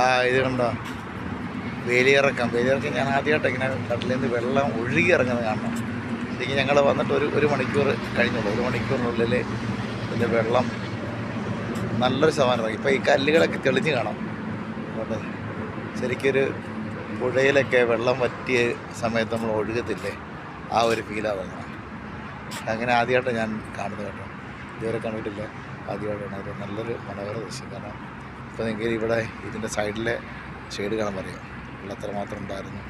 ആ ഇത് കണ്ടോ? വേലിയിറക്കം. വേലിയിറക്കം ഞാൻ ആദ്യമായിട്ട് ഇങ്ങനെ കടലിൽ നിന്ന് വെള്ളം ഒഴുകി ഇറങ്ങുന്നത് കാണണം. ശരിക്കും ഞങ്ങൾ വന്നിട്ട് ഒരു ഒരു മണിക്കൂർ കഴിഞ്ഞുള്ളൂ ഒരു മണിക്കൂറിനുള്ളിൽ ഇതിന്റെ വെള്ളം നല്ലൊരു ശതമാനം ഇറങ്ങി ഈ കല്ലുകളൊക്കെ തെളിഞ്ഞ് കാണാം. അതുകൊണ്ട് ശരിക്കൊരു പുഴയിലൊക്കെ വെള്ളം വറ്റിയ സമയത്ത് നമ്മൾ ഒഴുകത്തില്ലേ? ആ ഒരു ഫീലാണ് വരുന്നത് അങ്ങനെ ആദ്യമായിട്ടാണ് ഞാൻ കാണുന്നത് കേട്ടോ. ഇതുവരെ കണ്ടിട്ടില്ല. ആദ്യമായിട്ടാണ്. അത് നല്ലൊരു മനോഹര ദൃശ്യം. കാരണം ഇപ്പോൾ നിങ്ങൾക്ക് ഇവിടെ ഇതിന്റെ സൈഡിലെ ഷെയ്ഡ് കാണാൻ അറിയാം അത്ര എത്രമാത്രം ഉണ്ടായിരുന്നു.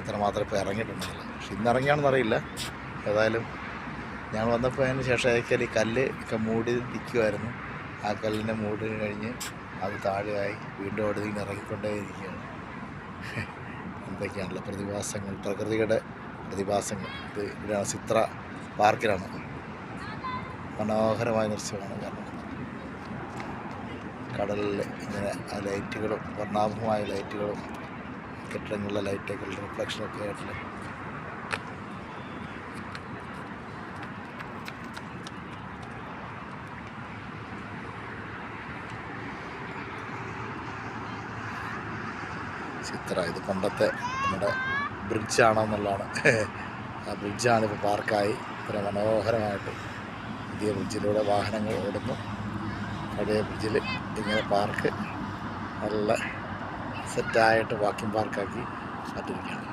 എത്രമാത്രം ഇപ്പോൾ ഇറങ്ങിയിട്ടുണ്ടെന്നില്ല പക്ഷെ ഇന്ന് ഇറങ്ങിയാണെന്ന് അറിയില്ല. ഏതായാലും ഞാൻ വന്നപ്പോൾ അതിന് ശേഷം ഏക്കൽ ഈ കല്ല് ഒക്കെ മൂടി നിൽക്കുമായിരുന്നു ആ കല്ലിനെ മൂടി കഴിഞ്ഞ് അത് താഴെയായി വീണ്ടും അവിടെ നിന്ന് ഇറങ്ങിക്കൊണ്ടേയിരിക്കുകയാണ്. എന്തൊക്കെയാണല്ലോ പ്രതിഭാസങ്ങൾ. പ്രകൃതിയുടെ പ്രതിഭാസങ്ങൾ. ഇത് ഇവിടെയാണ് ചിത്ര പാർക്കിലാണ്. മനോഹരമായ ദൃശ്യമാണ്. കാരണം കടലിൽ ഇങ്ങനെ ആ ലൈറ്റുകളും വർണാഭമായ ലൈറ്റുകളും കെട്ടിടങ്ങളിലെ ലൈറ്റുകളുടെ റിഫ്ലക്ഷനൊക്കെ ആയിട്ടുള്ള ചിത്ര. ഇത് പണ്ടത്തെ നമ്മുടെ ബ്രിഡ്ജാണോ എന്നുള്ളതാണ് ആ ബ്രിഡ്ജാണിപ്പോൾ പാർക്കായി ഇത്ര മനോഹരമായിട്ട് പുതിയ ബ്രിഡ്ജിലൂടെ വാഹനങ്ങൾ ഓടുന്നു. പഴയ ബ്രിഡ്ജിൽ ഇങ്ങനെ പാർക്ക് നല്ല സെറ്റായിട്ട് വാക്കിംഗ് പാർക്കാക്കി മാറ്റിയിരിക്കുകയാണ്